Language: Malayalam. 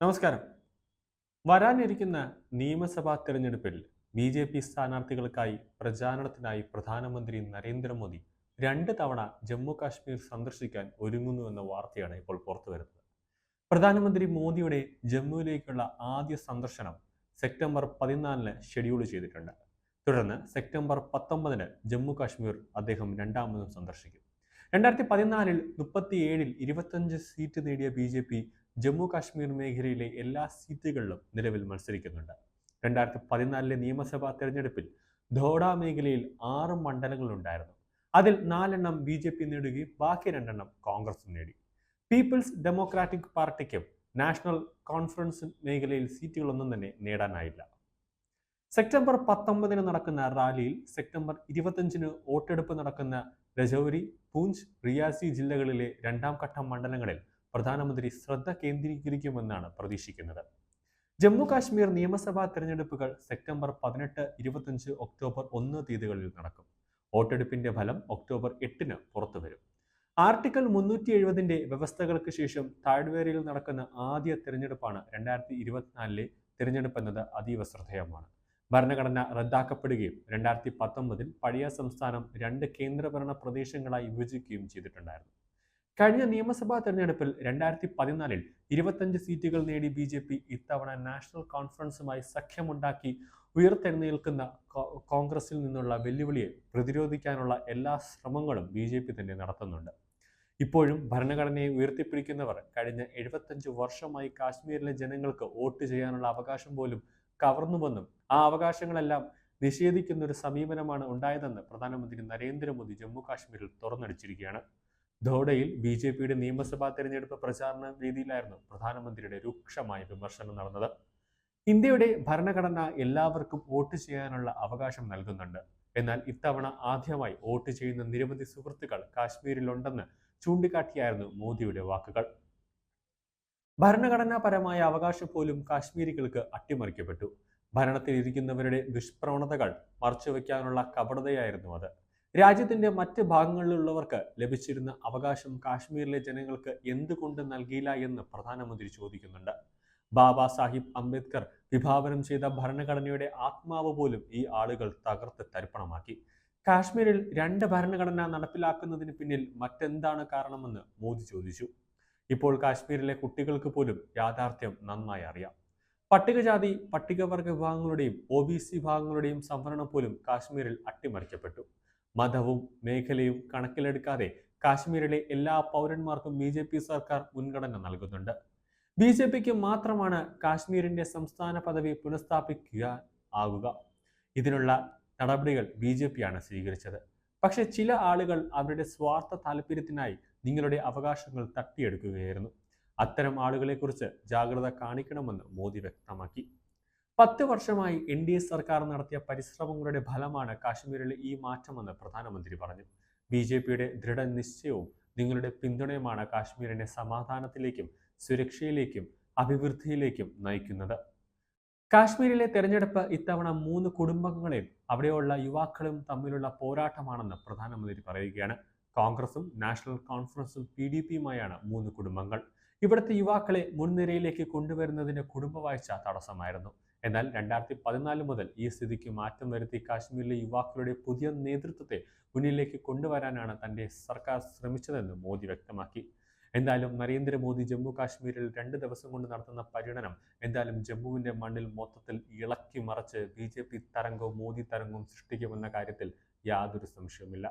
നമസ്കാരം. വരാനിരിക്കുന്ന നിയമസഭാ തെരഞ്ഞെടുപ്പിൽ ബി ജെ പി സ്ഥാനാർത്ഥികൾക്കായി പ്രചാരണത്തിനായി പ്രധാനമന്ത്രി നരേന്ദ്രമോദി രണ്ട് തവണ ജമ്മു കാശ്മീർ സന്ദർശിക്കാൻ ഒരുങ്ങുന്നു എന്ന വാർത്തയാണ് ഇപ്പോൾ പുറത്തു വരുന്നത്. പ്രധാനമന്ത്രി മോദിയുടെ ജമ്മുവിലേക്കുള്ള ആദ്യ സന്ദർശനം സെപ്റ്റംബർ പതിനാലിന് ഷെഡ്യൂൾ ചെയ്തിട്ടുണ്ട്. തുടർന്ന് സെപ്റ്റംബർ പത്തൊമ്പതിന് ജമ്മു കാശ്മീർ അദ്ദേഹം രണ്ടാമതും സന്ദർശിക്കും. രണ്ടായിരത്തി പതിനാലിൽ മുപ്പത്തിയേഴിൽ ഇരുപത്തഞ്ച് സീറ്റ് നേടിയ B J P Jammu Kashmir മേഖലയിലെ എല്ലാ സീറ്റുകളിലും നിലവിൽ മത്സരിക്കുന്നുണ്ട്. രണ്ടായിരത്തി പതിനാലിലെ നിയമസഭാ തെരഞ്ഞെടുപ്പിൽ ധോഡ മേഖലയിൽ ആറ് മണ്ഡലങ്ങളുണ്ടായിരുന്നു. അതിൽ നാലെണ്ണം ബി ജെ പി നേടുകയും ബാക്കി രണ്ടെണ്ണം കോൺഗ്രസ് നേടി. പീപ്പിൾസ് ഡെമോക്രാറ്റിക് പാർട്ടിക്കും നാഷണൽ കോൺഫറൻസ് മേഖലയിൽ സീറ്റുകളൊന്നും തന്നെ നേടാനായില്ല. സെപ്റ്റംബർ പത്തൊമ്പതിന് നടക്കുന്ന റാലിയിൽ സെപ്റ്റംബർ ഇരുപത്തഞ്ചിന് വോട്ടെടുപ്പ് നടക്കുന്ന രജൌരി പൂഞ്ച് റിയാസി ജില്ലകളിലെ രണ്ടാം ഘട്ട മണ്ഡലങ്ങളിൽ പ്രധാനമന്ത്രി ശ്രദ്ധ കേന്ദ്രീകരിക്കുമെന്നാണ് പ്രതീക്ഷിക്കുന്നത്. ജമ്മു കാശ്മീർ നിയമസഭാ തെരഞ്ഞെടുപ്പുകൾ സെപ്റ്റംബർ പതിനെട്ട് ഇരുപത്തഞ്ച് ഒക്ടോബർ ഒന്ന് തീയതികളിൽ നടക്കും. വോട്ടെടുപ്പിന്റെ ഫലം ഒക്ടോബർ എട്ടിന് പുറത്തുവരും ആർട്ടിക്കിൾ മുന്നൂറ്റി എഴുപതിന്റെ വ്യവസ്ഥകൾക്ക് ശേഷം താഴ്വേരയിൽ നടക്കുന്ന ആദ്യ തിരഞ്ഞെടുപ്പാണ് രണ്ടായിരത്തി ഇരുപത്തിനാലിലെ തിരഞ്ഞെടുപ്പ് എന്നത് അതീവ ശ്രദ്ധേയമാണ്. ഭരണഘടന റദ്ദാക്കപ്പെടുകയും രണ്ടായിരത്തി പത്തൊമ്പതിൽ പഴയ സംസ്ഥാനം രണ്ട് കേന്ദ്രഭരണ പ്രദേശങ്ങളായി വിഭജിക്കുകയും ചെയ്തിട്ടുണ്ടായിരുന്നു. കഴിഞ്ഞ നിയമസഭാ തെരഞ്ഞെടുപ്പിൽ രണ്ടായിരത്തി പതിനാലിൽ ഇരുപത്തഞ്ച് സീറ്റുകൾ നേടി ബി ജെ പി ഇത്തവണ നാഷണൽ കോൺഫറൻസുമായി സഖ്യമുണ്ടാക്കി ഉയർത്തെഴുന്നേൽക്കുന്ന കോൺഗ്രസിൽ നിന്നുള്ള വെല്ലുവിളിയെ പ്രതിരോധിക്കാനുള്ള എല്ലാ ശ്രമങ്ങളും ബി ജെ പി തന്നെ നടത്തുന്നുണ്ട്. ഇപ്പോഴും ഭരണഘടനയെ ഉയർത്തിപ്പിടിക്കുന്നവർ കഴിഞ്ഞ എഴുപത്തഞ്ച് വർഷമായി കാശ്മീരിലെ ജനങ്ങൾക്ക് വോട്ട് ചെയ്യാനുള്ള അവകാശം പോലും കവർന്നുവെന്നും ആ അവകാശങ്ങളെല്ലാം നിഷേധിക്കുന്ന ഒരു സമീപനമാണ് ഉണ്ടായതെന്ന് പ്രധാനമന്ത്രി നരേന്ദ്രമോദി ജമ്മു കാശ്മീരിൽ തുറന്നടിച്ചിരിക്കുകയാണ്. ധോഡയിൽ ബി ജെ പിയുടെ നിയമസഭാ തെരഞ്ഞെടുപ്പ് പ്രചാരണ വേദിയിലായിരുന്നു പ്രധാനമന്ത്രിയുടെ രൂക്ഷമായ വിമർശനം നടന്നത്. ഇന്ത്യയുടെ ഭരണഘടന എല്ലാവർക്കും വോട്ട് ചെയ്യാനുള്ള അവകാശം നൽകുന്നുണ്ട്. എന്നാൽ ഇത്തവണ ആദ്യമായി വോട്ട് ചെയ്യുന്ന നിരവധി സുഹൃത്തുക്കൾ കാശ്മീരിലുണ്ടെന്ന് ചൂണ്ടിക്കാട്ടിയായിരുന്നു മോദിയുടെ വാക്കുകൾ. ഭരണഘടനാപരമായ അവകാശം പോലും കാശ്മീരികൾക്ക് അട്ടിമറിക്കപ്പെട്ടു. ഭരണത്തിൽ ഇരിക്കുന്നവരുടെ ദുഷ്പ്രവണതകൾ മറച്ചുവെക്കാനുള്ള കപടതയായിരുന്നു അത്. രാജ്യത്തിന്റെ മറ്റ് ഭാഗങ്ങളിലുള്ളവർക്ക് ലഭിച്ചിരുന്ന അവകാശം കാശ്മീരിലെ ജനങ്ങൾക്ക് എന്തുകൊണ്ട് നൽകിയില്ല എന്ന് പ്രധാനമന്ത്രി ചോദിക്കുന്നുണ്ട്. ബാബാ സാഹിബ് അംബേദ്കർ വിഭാവനം ചെയ്ത ഭരണഘടനയുടെ ആത്മാവ് പോലും ഈ ആളുകൾ തകർത്ത് തരിപ്പണമാക്കി. കാശ്മീരിൽ രണ്ട് ഭരണഘടന നടപ്പിലാക്കുന്നതിന് പിന്നിൽ മറ്റെന്താണ് കാരണമെന്ന് മോദി ചോദിച്ചു. ഇപ്പോൾ കാശ്മീരിലെ കുട്ടികൾക്ക് പോലും യാഥാർത്ഥ്യം നന്നായി അറിയാം. പട്ടികജാതി പട്ടികവർഗ വിഭാഗങ്ങളുടെയും ഒ ബി സി വിഭാഗങ്ങളുടെയും സംവരണം പോലും കാശ്മീരിൽ അട്ടിമറിക്കപ്പെട്ടു. മതവും മേഖലയും കണക്കിലെടുക്കാതെ കാശ്മീരിലെ എല്ലാ പൗരന്മാർക്കും ബി ജെ പി സർക്കാർ മുൻഗണന നൽകുന്നുണ്ട്. ബി ജെ പിക്ക് മാത്രമാണ് കാശ്മീരിന്റെ സംസ്ഥാന പദവി പുനഃസ്ഥാപിക്കുക ആകുക ഇതിനുള്ള നടപടികൾ ബി ജെ പിയാണ് സ്വീകരിച്ചത്. പക്ഷെ ചില ആളുകൾ അവരുടെ സ്വാർത്ഥ താല്പര്യത്തിനായി നിങ്ങളുടെ അവകാശങ്ങൾ തട്ടിയെടുക്കുകയായിരുന്നു. അത്തരം ആളുകളെക്കുറിച്ച് ജാഗ്രത കാണിക്കണമെന്ന് മോദി വ്യക്തമാക്കി. പത്ത് വർഷമായി എൻ ഡി എ സർക്കാർ നടത്തിയ പരിശ്രമങ്ങളുടെ ഫലമാണ് കാശ്മീരിലെ ഈ മാറ്റമെന്ന് പ്രധാനമന്ത്രി പറഞ്ഞു. ബി ജെ പിയുടെ ദൃഢനിശ്ചയവും നിങ്ങളുടെ പിന്തുണയുമാണ് കാശ്മീരിനെ സമാധാനത്തിലേക്കും സുരക്ഷയിലേക്കും അഭിവൃദ്ധിയിലേക്കും നയിക്കുന്നത്. കാശ്മീരിലെ തെരഞ്ഞെടുപ്പ് ഇത്തവണ മൂന്ന് കുടുംബങ്ങളെയും അവിടെയുള്ള യുവാക്കളും തമ്മിലുള്ള പോരാട്ടമാണെന്ന് പ്രധാനമന്ത്രി പറയുകയാണ്. കോൺഗ്രസും നാഷണൽ കോൺഫറൻസും പി ഡി പിയുമായാണ് മൂന്ന് കുടുംബങ്ങൾ. ഇവിടുത്തെ യുവാക്കളെ മുൻനിരയിലേക്ക് കൊണ്ടുവരുന്നതിന് കുടുംബവാഴ്ച തടസ്സമായിരുന്നു. എന്നാൽ രണ്ടായിരത്തി പതിനാല് മുതൽ ഈ സ്ഥിതിക്ക് മാറ്റം വരുത്തി കാശ്മീരിലെ യുവാക്കളുടെ പുതിയ നേതൃത്വത്തെ മുന്നിലേക്ക് കൊണ്ടുവരാനാണ് തന്റെ സർക്കാർ ശ്രമിച്ചതെന്ന് മോദി വ്യക്തമാക്കി. എന്തായാലും നരേന്ദ്രമോദി ജമ്മു കാശ്മീരിൽ രണ്ട് ദിവസം കൊണ്ട് നടത്തുന്ന പര്യടനം എന്തായാലും ജമ്മുവിന്റെ മണ്ണിൽ മൊത്തത്തിൽ ഇളക്കി മറിച്ച് ബി ജെ പി തരംഗവും മോദി തരംഗവും സൃഷ്ടിക്കുമെന്ന കാര്യത്തിൽ യാതൊരു സംശയവുമില്ല.